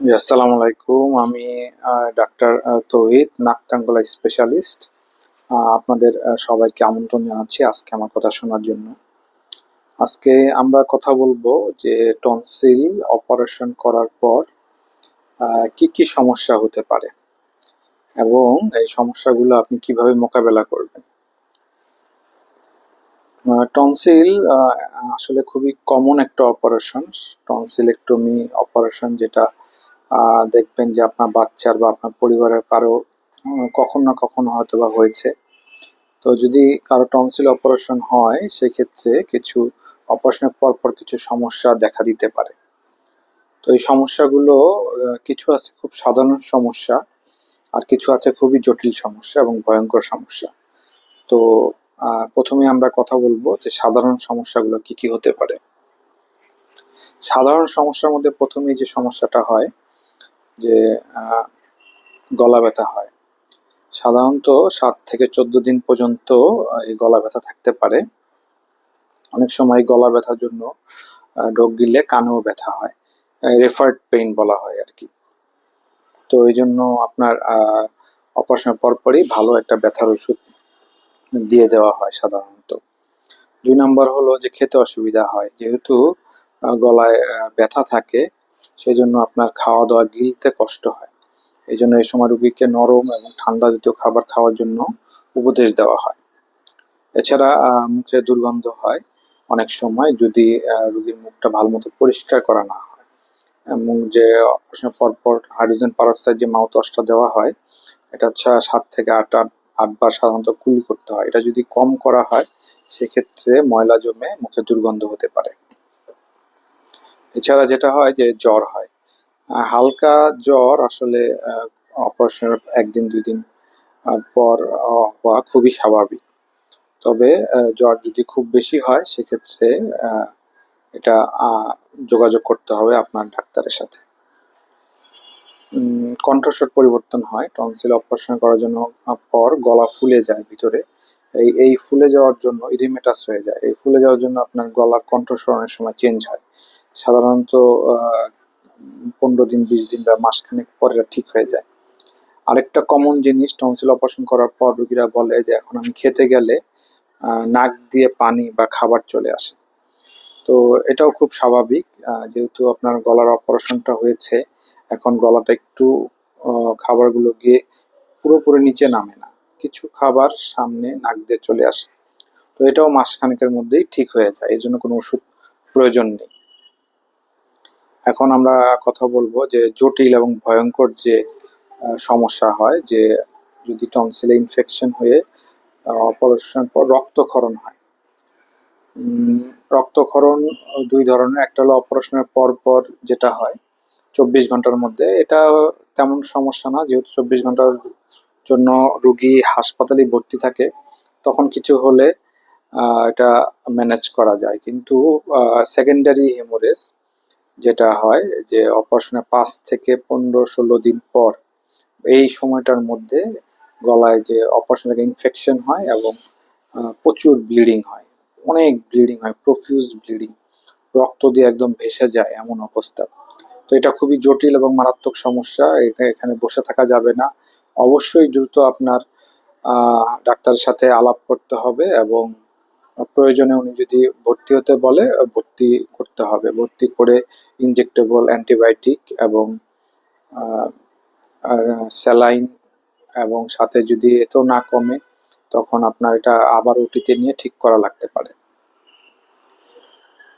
আসসালামু আলাইকুম। আমি ডাক্তার তৌহিদ, নাক কান স্পেশালিস্ট। আপনাদের সবাইকে আমন্ত্রণ জানাচ্ছি আজকে আমার কথা শোনার জন্য। আজকে আমরা কথা বলব যে টনসিল অপারেশন করার পর কি কি সমস্যা হতে পারে এবং এই সমস্যাগুলো আপনি কীভাবে মোকাবেলা করবেন। টনসিল আসলে খুবই কমন একটা অপারেশন। টনসিলেক্টমি অপারেশন যেটা দেখবেন যে আপনার বাচ্চার বা আপনার পরিবারের কারও কখনো না কখনো হয়তো বা হয়েছে। তো যদি কারও টনসিল অপারেশন হয়, সেক্ষেত্রে কিছু অপারেশনের পর পর কিছু সমস্যা দেখা দিতে পারে। তো এই সমস্যাগুলো কিছু আছে খুব সাধারণ সমস্যা, আর কিছু আছে খুবই জটিল সমস্যা এবং ভয়ঙ্কর সমস্যা। তো প্রথমে আমরা কথা বলব যে সাধারণ সমস্যাগুলো কি কি হতে পারে। সাধারণ সমস্যার মধ্যে প্রথমেই যে সমস্যাটা হয় যে গলা ব্যথা হয়। সাধারণত সাত থেকে চোদ্দ দিন পর্যন্ত এই গলা ব্যথা থাকতে পারে। অনেক সময় গলা ব্যথার জন্য ঢোক গিলে কানেও ব্যথা হয়। রেফার্ড পেইন বলা হয় আর কি। তো এই জন্য আপনার অপারেশনের পরপরই ভালো একটা ব্যথার ওষুধ দিয়ে দেওয়া হয় সাধারণত। দুই নাম্বার হলো যে, খেতে অসুবিধা হয়। যেহেতু গলায় ব্যথা থাকে সেই জন্য আপনার খাওয়া দাওয়া গিলতে কষ্ট হয়। এই জন্য এই সময় রুগীকে নরম এবং ঠান্ডা জাতীয় খাবার খাওয়ার জন্য উপদেশ দেওয়া হয়। এছাড়া মুখে দুর্গন্ধ হয় অনেক সময় যদি রুগীর মুখটা ভালো মতো পরিষ্কার করা না হয়। এবং যে, অপারেশনের পর পর হাইড্রোজেন পারক্সাইড যে মাউথ ওয়াশটা দেওয়া হয়, এটা হচ্ছে সাত থেকে আট আট আটবার সাধারণত কুলি করতে হয়। এটা যদি কম করা হয়, সেক্ষেত্রে ময়লা জমে মুখে দুর্গন্ধ হতে পারে। এছাড়া যেটা হয় যে জ্বর হয়। হালকা জ্বর আসলে অপারেশনের একদিন দুই দিন পর হওয়া খুবই স্বাভাবিক। তবে জ্বর যদি খুব বেশি হয়, সেক্ষেত্রে এটা যোগাযোগ করতে হবে আপনার ডাক্তারের সাথে। কণ্ঠস্বর পরিবর্তন হয় টনসিল অপারেশন করার জন্য পর গলা ফুলে যায় ভিতরে। এই এই ফুলে যাওয়ার জন্য ইরিমেটাস হয়ে যায়। এই ফুলে যাওয়ার জন্য আপনার গলার কণ্ঠস্বর অনেক সময় চেঞ্জ হয়। সাধারণত পনেরো দিন, বিশ দিন বা মাসখানেক পরে ঠিক হয়ে যায়। আরেকটা কমন জিনিস টনসিল অপারেশন করার পর রোগীরা বলে যে, এখন আমি খেতে গেলে নাক দিয়ে পানি বা খাবার চলে আসে। তো এটাও খুব স্বাভাবিক যেহেতু আপনার গলার অপারেশনটা হয়েছে, এখন গলাটা একটু খাবারগুলো গিয়ে পুরোপুরি নিচে নামে না। কিছু খাবার সামনে নাক দিয়ে চলে আসে। তো এটাও মাসখানেকের মধ্যেই ঠিক হয়ে যায় এই জন্য কোনো ওষুধ প্রয়োজন নেই। এখন আমরা কথা বলব যে জটিল এবং ভয়ঙ্কর যে সমস্যা হয়, যে যদি টনসিলে ইনফেকশন হয়ে অপারেশনের পর রক্তক্ষরণ হয়। রক্তক্ষরণ দুই ধরনের, একটা হলো অপারেশনের পর পর যেটা হয়, চব্বিশ ঘণ্টার মধ্যে, এটা তেমন সমস্যা না, যেহেতু চব্বিশ ঘণ্টার জন্য রুগী হাসপাতালে ভর্তি থাকে, তখন কিছু হলে এটা ম্যানেজ করা যায়। কিন্তু সেকেন্ডারি হেমোরেজ যেটা হয় যে অপারেশনের পাঁচ থেকে পনেরো ষোলো দিন পর এই সময়টার মধ্যে গলায় যে অপারেশন থেকে ইনফেকশন হয় এবং প্রচুর ব্লিডিং হয়। অনেক ব্লিডিং হয় প্রফিউজ ব্লিডিং রক্ত দিয়ে একদম ভেসে যায় এমন অবস্থা। তো এটা খুবই জটিল এবং মারাত্মক সমস্যা। এটা এখানে বসে থাকা যাবে না। অবশ্যই দ্রুত আপনার ডাক্তারের সাথে আলাপ করতে হবে এবং প্রয়োজনে উনি যদি ভর্তি হতে বলে ভর্তি করতে হবে। ভর্তি করে ইনজেক্টেবল অ্যান্টিবায়োটিক এবং স্যালাইন এবং সাথে যদি এতেও না কমে, তখন আপনার এটা আবার ওটিতে নিয়ে ঠিক করা লাগতে পারে।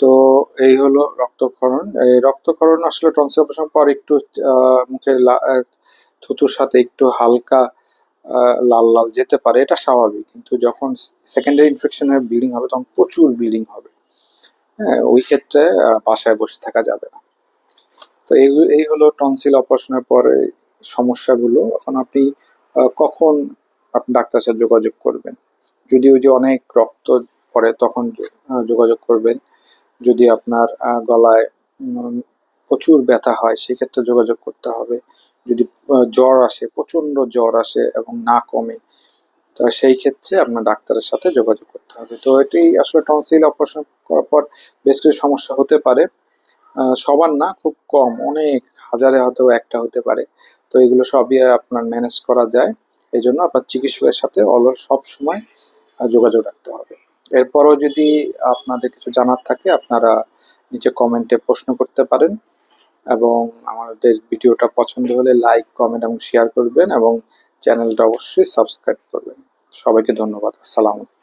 তো এই হলো রক্তক্ষরণ। এই রক্তক্ষরণ আসলে টনসিল অপারেশন পর একটু মুখের থুতুর সাথে একটু হালকা লাল লাল যেতে পারে, এটা স্বাভাবিক। কিন্তু যখন সেকেন্ডারি ইনফেকশন হয়ে ব্লিডিং হবে, তখন প্রচুর ব্লিডিং হবে। হ্যাঁ ওই ক্ষেত্রে বাসায় বসে থাকা যাবে না। তো এই এই হলো টনসিল অপারেশনের পরে সমস্যাগুলো। এখন আপনি কখন আপনি ডাক্তারের সাথে যোগাযোগ করবেন? যদি ওই যে অনেক রক্ত পড়ে, তখন যোগাযোগ করবেন। যদি আপনার গলায় প্রচুর ব্যথা হয়, সেক্ষেত্রে যোগাযোগ করতে হবে। যদি জ্বর আসে প্রচণ্ড জ্বর আসে এবং না কমে তো সেই ক্ষেত্রে আপনার ডাক্তারের সাথে যোগাযোগ করতে হবে। তো এটি আসলে টনসিল অপারেশন করার পর বেশ কিছু সমস্যা হতে পারে। সবার না, খুব কম, অনেক, হাজারে হয়তো একটা হতে পারে। তো এগুলো সবই আপনার ম্যানেজ করা যায়। এই জন্য আপনার চিকিৎসকের সাথে অল, সব সময় যোগাযোগ রাখতে হবে। এরপরও যদি আপনাদের কিছু জানার থাকে, আপনারা নিচে কমেন্টে প্রশ্ন করতে পারেন। এবং আমাদের ভিডিওটা পছন্দ হলে লাইক কমেন্ট এবং শেয়ার করবেন এবং চ্যানেলটা অবশ্যই সাবস্ক্রাইব করবেন। সবাইকে ধন্যবাদ। আসসালামু আলাইকুম।